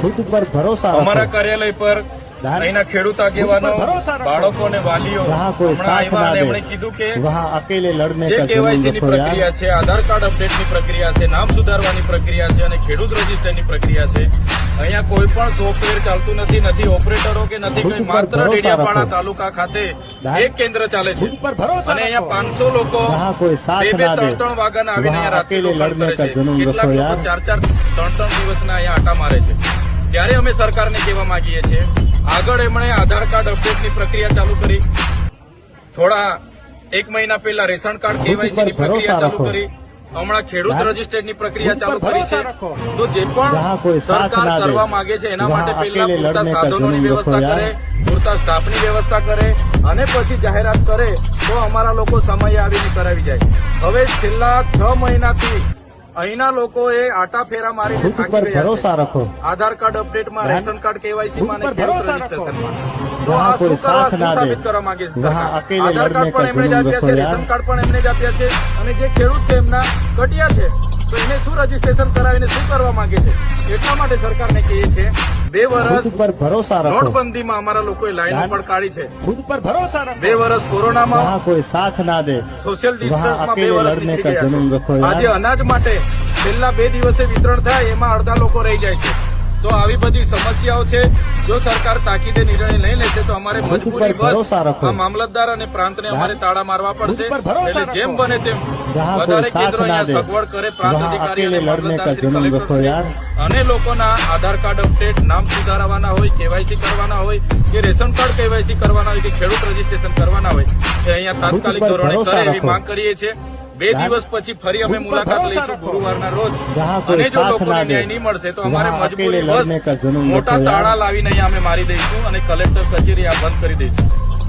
ખુદ પર ભરોસા અમારા કાર્યાલય પર અહીંના ખેડૂત આગેવાનો. બાળકો અને વાલીઓ એમણે કીધું કે અકેલે લડને જે કા કેવાયસી ની પ્રક્રિયા છે આધાર કાર્ડ અપડેટની પ્રક્રિયા છે નામ સુધારવાની પ્રક્રિયા છે અને ખેડૂત રજિસ્ટરની પ્રક્રિયા છે. અહીંયા કોઈ પણ સોફ્ટવેર ચાલતું નથી નથી ઓપરેટરો કે નથી કઈ માત્ર ડેડિયાપાડા તાલુકા ખાતે એક કેન્દ્ર ચાલે છે. અને અહીંયા પાંચસો લોકો બે બે ત્રણ ત્રણ વાગ્યાના આવીને અહીંયા રાત્રિ રોકાણ લડને કરે છે. કેટલાક લોકો ચાર ચાર ત્રણ ત્રણ દિવસના અહીંયા આટા મારે છે. ત્યારે અમે સરકારને કહેવા માંગીએ છીએ આગળ એમણે આધાર કાર્ડ અપડેટની પ્રક્રિયા ચાલુ કરી. થોડા એક મહિના પહેલા રેશન કાર્ડ કેવાયસી ની ઉપર ભરોસા પ્રક્રિયા ચાલુ કરી. હમણાં ખેડૂત રજીસ્ટરની પ્રક્રિયા ચાલુ કરી છે. તો જે પણ સરકાર કરવા માંગે છે એના માટે પહેલા પૂરતા સાધનોની વ્યવસ્થા કરે. પૂરતા સ્ટાફની વ્યવસ્થા કરે અને પછી જાહેરાત કરે તો અમારા લોકો સમયે આવીને કરાવી જાય. હવે છેલ્લા છ મહિનાથી અહીંના લોકોએ આટા ફેરા મારીને થાકી ભરોસા રાખો. આધાર કાર્ડ અપડેટમાં રેશન કાર્ડ કેવાયસી માં ભરોસા રાખો. આ કોઈ સાથ ના દે. છે અકેલે આધાર કાર્ડ લડને પણ કા એમણે જ આપ્યા છે રેશન કાર્ડ પણ એમને જ આપ્યા છે અને જે ખેડૂત છે એમના કટિયા છે. તો એને શું રજીસ્ટ્રેશન કરાવીને શું કરવા માંગે છે? એટલા માટે સરકારને કહીએ છે બે વર્ષ પર ભરોસા રાખો. નોટબંધીમાં અમારા લોકોએ લાઈનો પણ કાઢી છે. ખુદ પર ભરોસા રાખો. બે વર્ષ કોરોનામાં કોઈ સાથ ના દે સોશિયલ ડિસ્ટન્સમાં બે વર્ષ નીકળી ગયા રખો છે યાર. આજે અનાજ માટે છેલ્લા બે દિવસે વિતરણ થાય એમાં અડધા લોકો રહી જાય છે. તો આવી બધી સમસ્યાઓ છે. જો સરકાર તાકીદે નિર્ણય લઈ લેશે તો અમારે મજબૂરી બસ આ મામલતદાર અને પ્રાંતને અમારે તાળા મારવા પડશે. જેમ બને તેમ જહાં કોઈ સાથ ના દે. વહાં અને અકેલે લડને કા જન્મ રખો યાર. અને લોકોના આધાર કાર્ડ અપડેટ નામ સુધારવાના હોય કેવાયસી કરવાના હોય કે રેશન કાર્ડ કેવાયસી કરવાના હોય કે ખેડૂત રજીસ્ટ્રેશન કરવાના હોય તે અહીંયા તાત્કાલિક ધોરણે કરે એવી માંગ કરીએ છીએ બે દિવસ પછી ફરી અમે મુલાકાત લઈશું. ગુરુવારના રોજ અને જો લોકોને ન્યાય નહીં મળશે તો અમારે મજબૂરી બસ મોટા તાળા લાવીને અહીંયા અમે મારી દઈશું અને કલેક્ટર કચેરી આ બંધ કરી દઈશું